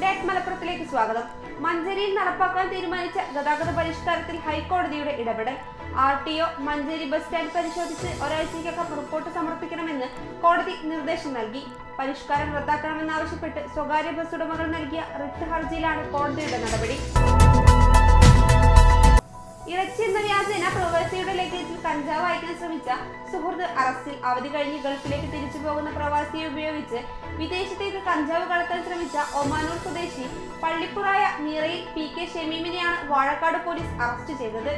Update മലപ്പുറത്തിലേക്ക് സ്വാഗതം. മഞ്ചേരിയിൽ നടപ്പാക്കാൻ തീരുമാനിച്ച ഗതാഗത പരിഷ്കാരത്തിൽ ഹൈക്കോടതിയുടെ ഇടപെടൽ. R T O Manjeri bus stand പരിശോധിച്ച് ഒരാഴ്ചയ്ക്കൊക്കെ റിപ്പോർട്ട് സമർപ്പിക്കണമെന്ന് കോടതി നിർദ്ദേശം നൽകി. പരിഷ്കാരം റദ്ദാക്കണമെന്നാവശ്യപ്പെട്ട് സ്വകാര്യ ബസ് ഉടമകൾ നൽകിയ റിട്ട് ഹർജിയിലാണ് കോടതിയുടെ നടപടി. കഞ്ചാവ് അയക്കാൻ ശ്രമിച്ച സുഹൃത്ത് അറസ്റ്റിൽ അവധി കഴിഞ്ഞ് ഗൾഫിലേക്ക് തിരിച്ചു പോകുന്ന പ്രവാസിയെ ഉപയോഗിച്ച് വിദേശത്തേക്ക് കഞ്ചാവ് കടത്താൻ ശ്രമിച്ച ഒമാനൂർ സ്വദേശി പള്ളിപ്പുറായ നിറയിൽ പി കെ ഷമീമിനെയാണ് വാഴക്കാട് പോലീസ് അറസ്റ്റ് ചെയ്തത്.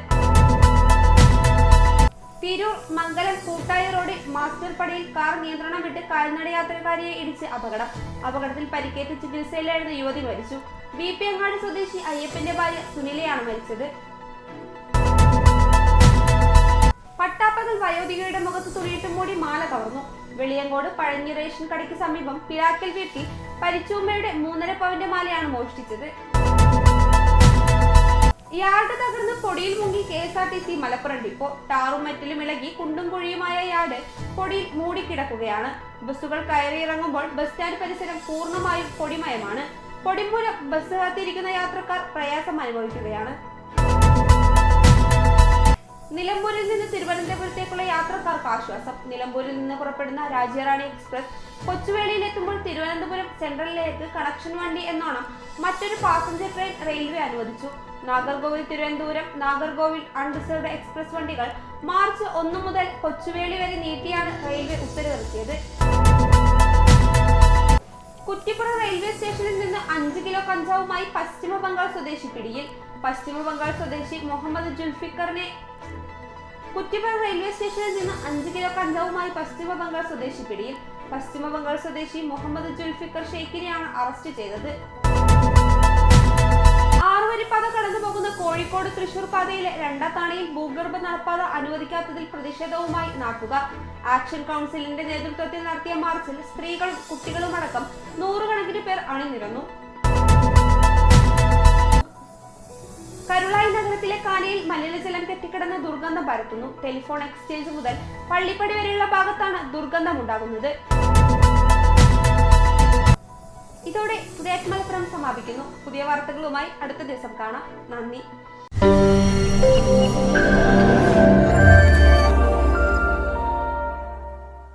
തിരൂർ മംഗലം കൂട്ടായി റോഡിൽ മാസ്റ്റർ പടിയിൽ കാർ നിയന്ത്രണം വിട്ട് കാൽനട യാത്രക്കാരിയെ ഇടിച്ച് അപകടം. അപകടത്തിൽ പരിക്കേറ്റ് ചികിത്സയിലായിരുന്ന യുവതി മരിച്ചു. ബി പി അങ്ങാടി സ്വദേശി അയ്യപ്പന്റെ ഭാര്യ സുനിലയാണ് മരിച്ചത്. വയോധികയുടെ മുഖത്ത് തുണിയിട്ട് മൂടി മാല കവർന്നു. വെളിയങ്കോട് പഴഞ്ഞി റേഷൻ കടയ്ക്ക് സമീപം പിരാക്കൽ വീട്ടിൽ പരിച്ചൂമ്മയുടെ മൂന്നര പവന്റെ മാലയാണ് മോഷ്ടിച്ചത്. യാർഡ് തകർന്ന് പൊടിയിൽ മുങ്ങി K S R T C Malappuram depot. ടാറും മറ്റിലും ഇളകി കുണ്ടും കുഴിയുമായ യാർഡ് പൊടിയിൽ മൂടിക്കിടക്കുകയാണ്. ബസ്സുകൾ കയറിയിറങ്ങുമ്പോൾ ബസ് സ്റ്റാൻഡ് പരിസരം പൂർണമായും പൊടിമയമാണ്. പൊടിമൂലം ബസ് കാത്തിരിക്കുന്ന യാത്രക്കാർ പ്രയാസം അനുഭവിക്കുകയാണ്. നിലമ്പൂരിൽ നിന്ന് തിരുവനന്തപുരത്തേക്കുള്ള യാത്രക്കാർക്ക് ആശ്വാസം. നിലമ്പൂരിൽ നിന്ന് പുറപ്പെടുന്ന രാജ്യറാണി എക്സ്പ്രസ് കൊച്ചുവേളിയിൽ എത്തുമ്പോൾ തിരുവനന്തപുരം സെൻട്രലിലേക്ക് കണക്ഷൻ വണ്ടി എന്നോണം മറ്റൊരു പാസഞ്ചർ ട്രെയിൻ റെയിൽവേ അനുവദിച്ചു. നാഗർകോവിൽ തിരുവനന്തപുരം നാഗർകോവിൽ അൺറിസർവ്ഡ് എക്സ്പ്രസ് വണ്ടികൾ മാർച്ച് ഒന്ന് മുതൽ കൊച്ചുവേളി വരെ നീട്ടിയാണ് റെയിൽവേ ഉത്തരവിറക്കിയത്. കുറ്റിപ്പുറ റെയിൽവേ സ്റ്റേഷനിൽ നിന്ന് അഞ്ച് കിലോ കഞ്ചാവുമായി പശ്ചിമ ബംഗാൾ സ്വദേശി പിടിയിൽ. പശ്ചിമ ബംഗാൾ സ്വദേശി മുഹമ്മദ് ജുൽഫിക്കറിനെ കുറ്റിപ്പുറ റെയിൽവേ സ്റ്റേഷനിൽ നിന്ന് അഞ്ച് കിലോ കഞ്ചാവുമായി പശ്ചിമ ബംഗാൾ സ്വദേശി പിടിയിൽ. പശ്ചിമ ബംഗാൾ സ്വദേശി മുഹമ്മദ് ജുൽഫിക്കർ ഷെയ്ഖിനെയാണ് അറസ്റ്റ് ചെയ്തത്. ആറുവരിപ്പാത കടന്നു പോകുന്ന കോഴിക്കോട് തൃശൂർ പാതയിലെ രണ്ടാം താണിയിൽ ഭൂഗർഭ നടപ്പാത അനുവദിക്കാത്തതിൽ പ്രതിഷേധവുമായി നാട്ടുകാർ. ആക്ഷൻ കൗൺസിലിന്റെ നേതൃത്വത്തിൽ നടത്തിയ മാർച്ചിൽ സ്ത്രീകളും കുട്ടികളുമടക്കം നൂറുകണക്കിന് പേർ അണിനിരന്നു. കരുളായി നഗരത്തിലെ കാനയിൽ മലിനജലം കെട്ടിക്കിടന്ന് ദുർഗന്ധം പരത്തുന്നു. ടെലിഫോൺ എക്സ്ചേഞ്ച് മുതൽ പള്ളിപ്പടി വരെയുള്ള ഭാഗത്താണ് ദുർഗന്ധം ഉണ്ടാകുന്നത് ഇതോടെ പുതിയ മലപ്പുറം സമാപിക്കുന്നു. പുതിയ വാർത്തകളുമായി അടുത്ത ദിവസം കാണാം. നന്ദി.